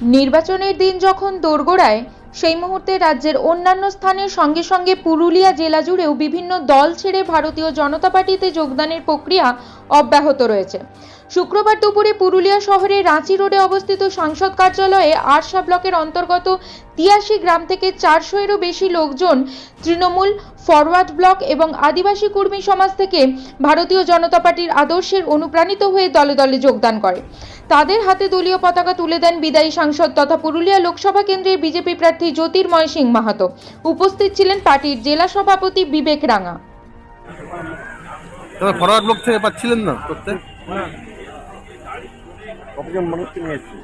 নির্বাচনের দিন যখন দোরগোড়ায়, সেই মুহূর্তে রাজ্যের অন্যান্য স্থানের সঙ্গে সঙ্গে পুরুলিয়া জেলা জুড়েও বিভিন্ন দল ছেড়ে ভারতীয় জনতা পার্টিতে যোগদানের প্রক্রিয়া অব্যাহত রয়েছে। শুক্রবার দুপুরে পুরুলিয়া শহরের রাঁচি রোডে অবস্থিত সাংসদ কার্যালয়ে আরশা ব্লকের অন্তর্গত তিয়াশি গ্রাম থেকে চারশো এরও বেশি লোকজন তৃণমূল ফরওয়ার্ড ব্লক এবং আদিবাসী কর্মী সমাজ থেকে ভারতীয় জনতা পার্টির আদর্শের অনুপ্রাণিত হয়ে দলে দলে যোগদান করে। তাদের হাতে দলীয় পতাকা তুলে দেন বিদায়ী সাংসদ তথা পুরুলিয়া লোকসভা কেন্দ্রের বিজেপি প্রার্থী জ্যোতির্ময় সিং মাহাতো। উপস্থিত ছিলেন পার্টির জেলা সভাপতি বিবেক রাঙা। ফরওয়ার্ড ব্লক থেকে পাচ্ছিলেন না করতে? কতজন মানুষকে নিয়ে এসেছি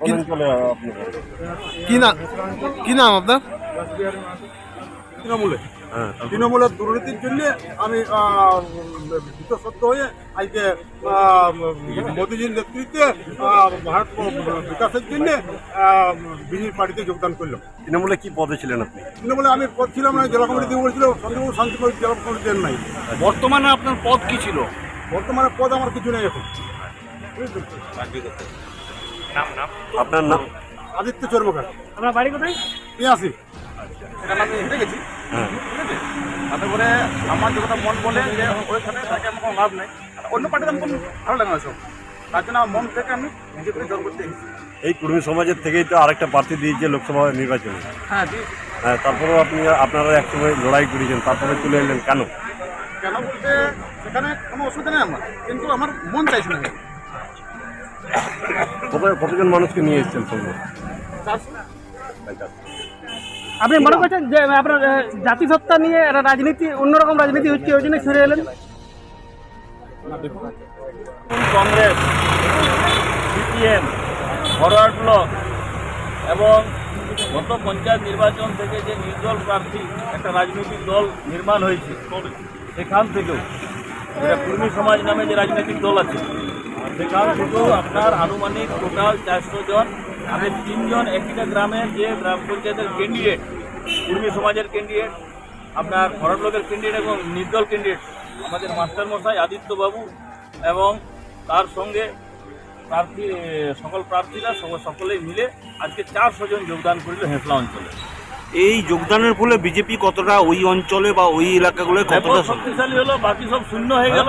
কতদিন চলে আপনার কি না কি নাম আপনার? তৃণমূলে। হ্যাঁ তৃণমূলের দুর্নীতির জন্য আমি আহ, হয়ে আজকে মোদীজির নেতৃত্বে ভারত বিকাশের জন্য বিজেপি পার্টিতে যোগদান করলাম। তৃণমূলে কি পদে ছিলেন আপনি? তৃণমূলে আমি পদ ছিলাম না জেলা কমিটি দিয়ে বলছিল শান্তিপুর শান্তিপুর জেলা কমিটি দেন নাই। বর্তমানে আপনার পদ কি ছিল? বর্তমানে পদ আমার কিছু নেই এখন। আপনার নাম? আদিত্য চর্মকার। আপনার বাড়ি কোথায়? পিয়াসি সেখানে আমি হেঁটে গেছি। ঠিক আছে তাতে করে আমার যে কথা মন বলে যে ওইখানে তাকে আমার কোনো লাভ নেই। অন্য পার্টিতে আমার কোনো ভালো লাগে না সব তার জন্য আমার মন থেকে আমি বিজেপিতে জল করতে এই কর্মী সমাজের থেকেই তো আরেকটা প্রার্থী দিয়েছে লোকসভা নির্বাচনে। হ্যাঁ দিয়েছি হ্যাঁ তারপরেও আপনি আপনারা একসময় লড়াই করেছেন তারপরে চলে এলেন কেন? কেন বলতে সেখানে কোনো অসুবিধা নেই আমার কিন্তু আমার মন চাইছে না। কত কতজন মানুষকে নিয়ে এসেছেন সঙ্গে? আপনি মনে করছেন যে আপনার জাতিসত্তা নিয়ে একটা রাজনীতি, অন্যরকম রাজনীতি হচ্ছে, ওই জন্য সরে এলেন? কংগ্রেস, সিপিএম ফরওয়ার্ড ব্লক এবং গত পঞ্চায়েত নির্বাচন থেকে যে নির্দল প্রার্থী, একটা রাজনৈতিক দল নির্মাণ হয়েছে, সেখান থেকেও, যেটা কর্মী সমাজ নামে যে রাজনৈতিক দল আছে, সেখান থেকেও আপনার আনুমানিক টোটাল চারশো জন আমি তিনজন একটা গ্রামের যে গ্রাম পঞ্চায়েতের ক্যান্ডিডেট কর্মী সমাজের ক্যান্ডিডেট আপনার ফরওয়ার্ড লোকের ক্যান্ডিডেট এবং নির্দল ক্যান্ডিডেট আমাদের মাস্টার মশাই আদিত্যবাবু এবং তার সঙ্গে প্রার্থী সকল প্রার্থীরা সক- সকলেই মিলে আজকে চারশো জন যোগদান করিল হেঁসলা অঞ্চলে। এই যোগদানের ফলে বিজেপি কতটা ওই অঞ্চলে বা ওই এলাকাগুলো কতটা শক্তিশালী হলো বাকি সব শূন্য হয়ে গেল।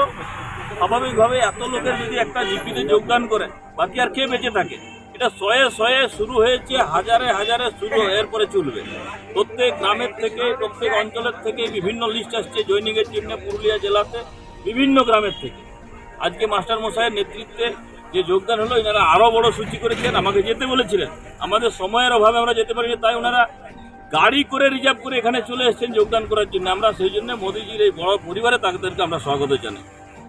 স্বাভাবিকভাবে এত লোকের যদি একটা জিপিতে যোগদান করে বাকি আর কে বেঁচে থাকে? এটা শয়ে শয়ে শুরু হয়েছে, হাজারে হাজারে শুরু, এরপরে চলবে। প্রত্যেক গ্রামের থেকে, প্রত্যেক অঞ্চলের থেকে বিভিন্ন লিস্ট আসছে জৈনিকের জন্য পুরুলিয়া জেলাতে, বিভিন্ন গ্রামের থেকে। আজকে মাস্টার মশাইয়ের নেতৃত্বে যে যোগদান হলো, এনারা আরও বড় সূচি করেছেন, আমাকে যেতে বলেছিলেন। আমাদের সময়ের অভাবে আমরা যেতে পারিনি, তাই ওনারা গাড়ি করে রিজার্ভ করে এখানে চলে এসেছেন যোগদান করার জন্য। আমরা সেই জন্য মোদীজির এই বড় পরিবারে তাদেরকে আমরা স্বাগত জানাই।